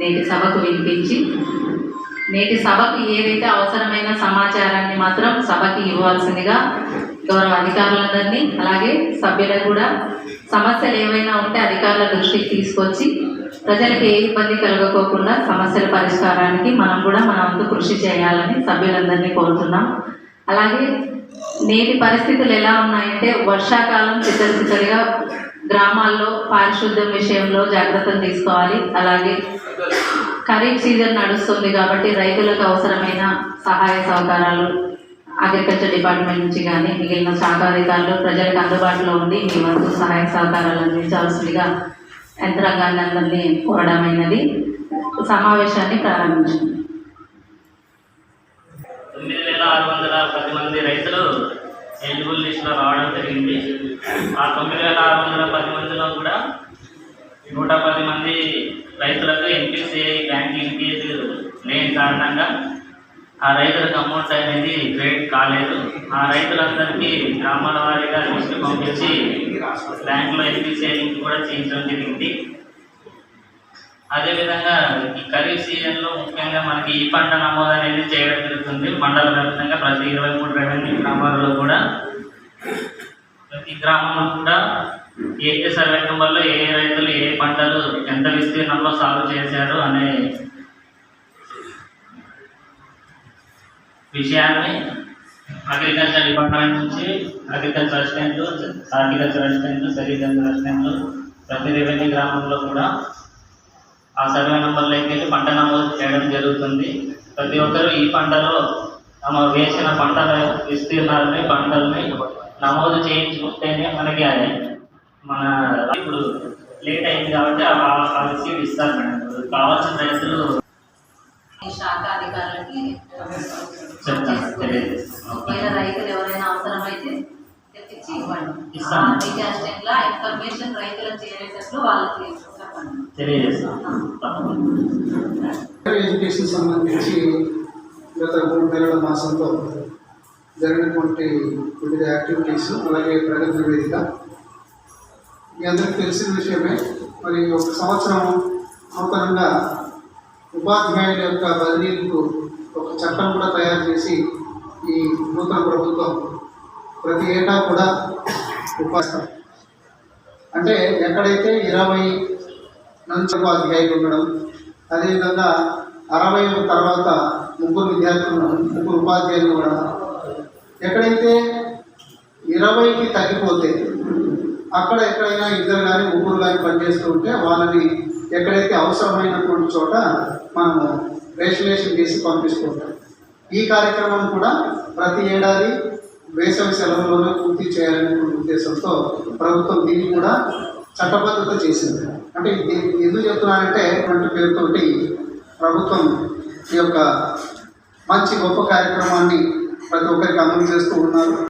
నేటి సభకు వినిపించి నేటి సభకు ఏదైతే అవసరమైన సమాచారాన్ని మాత్రం సభకి ఇవ్వాల్సిందిగా గౌరవ అధికారులందరినీ అలాగే సభ్యులకు కూడా సమస్యలు ఏవైనా ఉంటే అధికారుల దృష్టికి తీసుకొచ్చి ప్రజలకు ఏ ఇబ్బంది కలగకోకుండా సమస్యల పరిష్కారానికి మనం కూడా మన వంతు కృషి చేయాలని సభ్యులందరినీ కోరుతున్నాం. అలాగే నేటి పరిస్థితులు ఎలా ఉన్నాయంటే వర్షాకాలం చిత్తడి చిత్తడిగా గ్రామాల్లో పారిశుద్ధ్యం విషయంలో జాగ్రత్తలు తీసుకోవాలి. అలాగే ఖరీఫ్ సీజన్ నడుస్తుంది కాబట్టి రైతులకు అవసరమైన సహాయ సహకారాలు అగ్రికల్చర్ డిపార్ట్మెంట్ నుంచి కానీ మిగిలిన శాఖాధికారులు ప్రజలకు అందుబాటులో ఉండి మీ వంతు సహాయ సహకారాలు అందించాల్సిందిగా యంత్రాంగాన్ని అందరినీ కోరడమైనది సమావేశాన్ని ప్రారంభించింది తొమ్మిది వేల ఆరు వందల పది మంది రైతులు ఎలిజిబుల్ లిస్టులో రావడం జరిగింది. ఆ తొమ్మిది వేల ఆరు వందల పది మందిలో కూడా నూట పది మంది రైతులకు ఎన్పిసిఐ బ్యాంకింగ్ ఫీజు లేని కారణంగా ఆ రైతులకు అమౌంట్ అనేది క్రెడిట్ కాలేదు. ఆ రైతులందరికీ గ్రామాల వారీగా లిస్టు పంపించి బ్యాంకులో ఎన్పిసిఐ లింక్ కూడా చేయించడం జరిగింది. అదేవిధంగా ఈ ఖరీఫ్ సీజన్లో ముఖ్యంగా మనకి ఈ పంట నమోదు అనేది చేయడం జరుగుతుంది. మండల వ్యాప్తంగా ప్రతి ఇరవై మూడు రెవెన్యూ గ్రామాలలో కూడా ప్రతి గ్రామంలో కూడా ఏ ఏ సర్వే నెంబర్లో ఏ ఏ రైతులు ఏ పంటలు ఎంత విస్తీర్ణంలో సాగు చేశారు అనే విషయాన్ని అగ్రికల్చర్ డిపార్ట్మెంట్ నుంచి అగ్రికల్చర్ అసిస్టెంట్లు హార్టికల్చర్ అసిస్టెంట్లు సెరికల్చర్ అసిస్టెంట్లు ప్రతి రెవెన్యూ గ్రామంలో కూడా ఆ సర్వే నెంబర్లోకి వెళ్ళి పంట నమోదు చేయడం జరుగుతుంది ప్రతి ఒక్కరూ ఈ పంటలో తమ వేసిన పంటల విస్తీర్ణాలని పంటల్ని నమోదు చేయించుకుంటేనే మనకి అది మన ఇప్పుడు లేట్ అయింది కాబట్టి ఆ రిసీట్ ఇస్తారు మేడం. కావాల్సిన రైతులు శాఖ అధికారులకి చెప్తాను తెలియజేస్తాను. ఒకవేళ రైతులు ఎవరైనా అవసరమైతే తెప్పించి ఇవ్వండి. ఇస్తాం. లా ఇన్ఫర్మేషన్ రైతులకు చేరేటట్లు వాళ్ళకి ఎడ్యుకేషన్ సంబంధించి గత మూడు నెలల మాసంలో జరిగినటువంటి వివిధ యాక్టివిటీస్ అలాగే ప్రగతి నివేదిక మీ అందరికీ తెలిసిన విషయమే. మరి ఒక సంవత్సరం నూతనంగా ఉపాధ్యాయుల యొక్క బదిలీలకు ఒక చట్టం కూడా తయారు చేసి ఈ నూతన ప్రభుత్వం ప్రతి ఏటా కూడా ఉపాధి అంటే ఎక్కడైతే ఇరవై నుంచి ఉపాధ్యాయులు ఉండడం అదేవిధంగా అరవై తర్వాత ముగ్గురు విద్యార్థులు ముగ్గురు ఉపాధ్యాయులు కూడా. ఎక్కడైతే ఇరవైకి తగ్గిపోతే అక్కడ ఎక్కడైనా ఇద్దరు కానీ ముగ్గురు కానీ పనిచేస్తూ ఉంటే వాళ్ళని ఎక్కడైతే అవసరమైనటువంటి చోట మనము రేషనేషన్ చేసి పంపిస్తుంటాం ఈ కార్యక్రమం కూడా ప్రతి ఏడాది వేసవి సెలవులోనే పూర్తి చేయాలనేటువంటి ఉద్దేశంతో ప్రభుత్వం దీన్ని కూడా చట్టబద్ధత చేసింది. అంటే ఎందుకు చెప్తున్నానంటే అటువంటి పేరుతోటి ప్రభుత్వం ఈ యొక్క మంచి గొప్ప కార్యక్రమాన్ని ప్రతి ఒక్కరికి అమలు చేస్తూ ఉన్నారు.